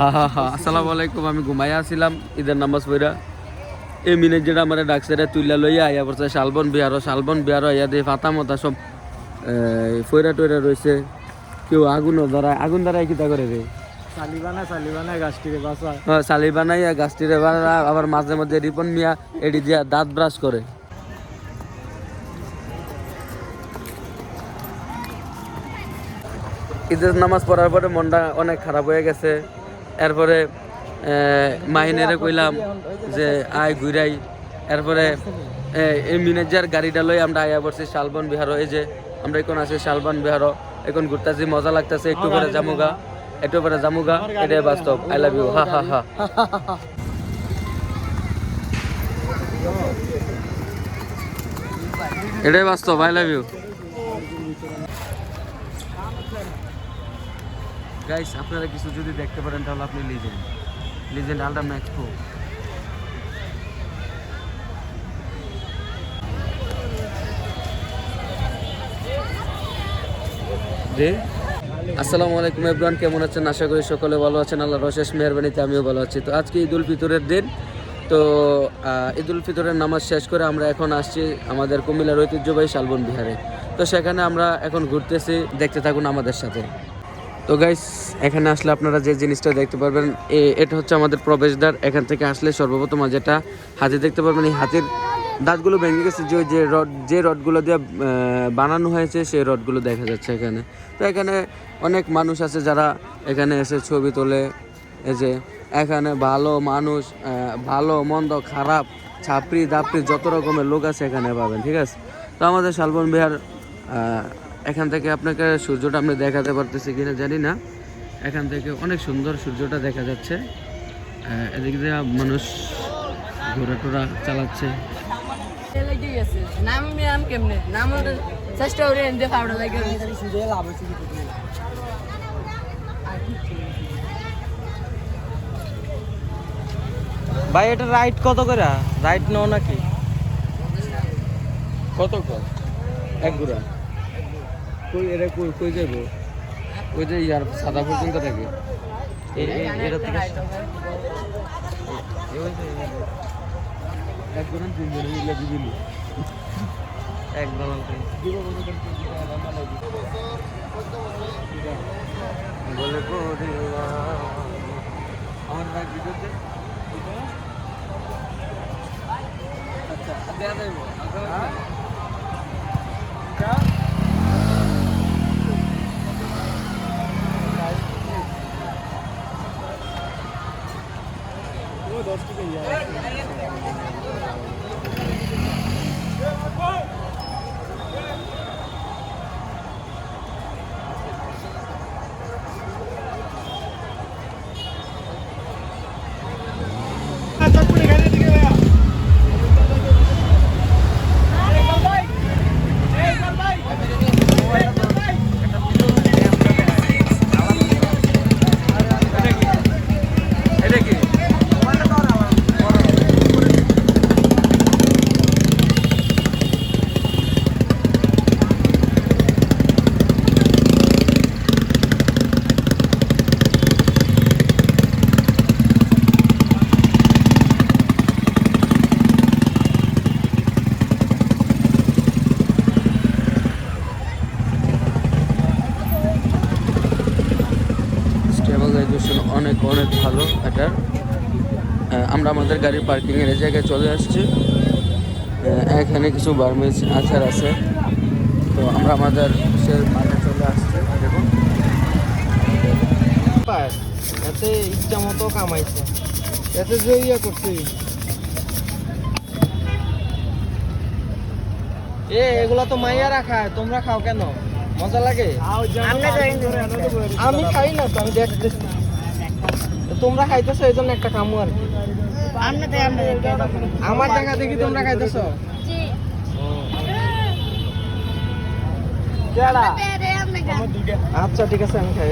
আসসালামু আলাইকুম আমি ঘুমাইয়া আছিলাম ঈদের নামাজ পড়া। এই মিনিট যেটা আমার ডাকছে তুইলা লইয়া আইয়া পড়ছে শালবন বিহার শালবন বিহার আইয়া দিয়ে ফাতা মতা সব ফয়রা টয়রা রয়েছে কেউ আগুন ধরায় আগুন ধরায় কিতা করে রে? হ্যাঁ, চালি বানাইয়া গাছটিরে আবার মাঝে মধ্যে রিপন মিয়া এটি দিয়া দাঁত ব্রাশ করে। ঈদের নামাজ পড়ার পরে মনটা অনেক খারাপ হয়ে গেছে। এরপরে মাহিনেরে কইলাম যে আয় ঘুরাই। এরপরে এই মিনেজার গাড়িটা লই আমরা আয়া পড়ছি শালবন বিহারও। এই যে আমরা এখন আছি শালবন বিহারও। এখন ঘুরতেছি, মজা লাগতেছে, একটু পরে জামুগা একটু পরে জামুগা এটাই বাস্তব। আই লাভ ইউ হা হা হা। এটাই বাস্তব আই লাভ ইউ গাইস আপনারা কিছু যদি দেখতে পারেন তাহলে আপনি legend legend ultra max pro আসসালামু আলাইকুম এভরিওয়ান কেমন আছেন? আশা করি সকলে ভালো আছেন। আল্লাহর অশেষ মেহরবানিতে আমিও ভালো আছি। তো আজকে ঈদ উল ফিতরের দিন। তো আহ, ঈদ উল ফিতরের নামাজ শেষ করে আমরা এখন আসছি আমাদের কুমিল্লার ঐতিহ্যবাহী শালবন বিহারে। তো সেখানে আমরা এখন ঘুরতেছি। দেখতে থাকুন আমাদের সাথে। তো গাইস এখানে আসলে আপনারা যে জিনিসটা দেখতে পারবেন এটা হচ্ছে আমাদের প্রবেশদ্বার। এখান থেকে আসলে সর্বপ্রথম যেটা হাতি দেখতে পারবেন, এই হাতির দাঁতগুলো ভেঙে গেছে, যে যে রড, যে রডগুলো দিয়ে বানানো হয়েছে, সেই রডগুলো দেখা যাচ্ছে এখানে। তো এখানে অনেক মানুষ আছে যারা এখানে এসে ছবি তোলে। এই যে এখানে ভালো মানুষ ভালো, মন্দ, খারাপ ছাপড়ি দাপড়ি যত রকমের লোক আছে এখানে পাবেন, ঠিক আছে? তো আমাদের শালবন বিহার এখান থেকে আপনাকে সূর্যটা আমরা দেখাতে পারতেছি কিনা জানি না। এখান থেকে অনেক সুন্দর সূর্যটা দেখা যাচ্ছে। আহ, এদিক দিয়ে মানুষ ঘোরা টোরা চালাচ্ছে। নাম নাম কেমনে নাম চেষ্টা করে এনতে ফাউডা লাগে লাভ হয়েছে ভাই এটা রাইট কত করে? রাইট নাও নাকি? কত কত এক ঘোরা কই এটা কই কই যাইব? ওই যে ইয়ার সাদা পর্যন্ত থাকে এ- এ- থেকে এক বলে পড়িবা আমার ভাই ভিডিওতে আচ্ছা দেয়া যাইব এটা স্টেবিলাইজেশন অনেক অনেক ভালো এটার। আমরা আমাদের গাড়ির পার্কিংয়ের এই জায়গায় চলে আসছি। এখানে কিছু বার্মিজ আচার আছে। তো আমরা আমাদের সে মাঠে চলে আসছি, দেখুন। এতে ইচ্ছা মতো কামাইছে। এতে যে ইয়ে করছি। এ, এগুলা তো মাইয়ারা খায় তোমরা খাও কেন? মজা লাগে? আমি খাই না তো আমি দেখতেছি। তোমরা খাইতেছো এই জন্য একটা কামু আর আমার দেখা দেখি তোমরা খাইতেছো। আচ্ছা ঠিক আছে আমি খাই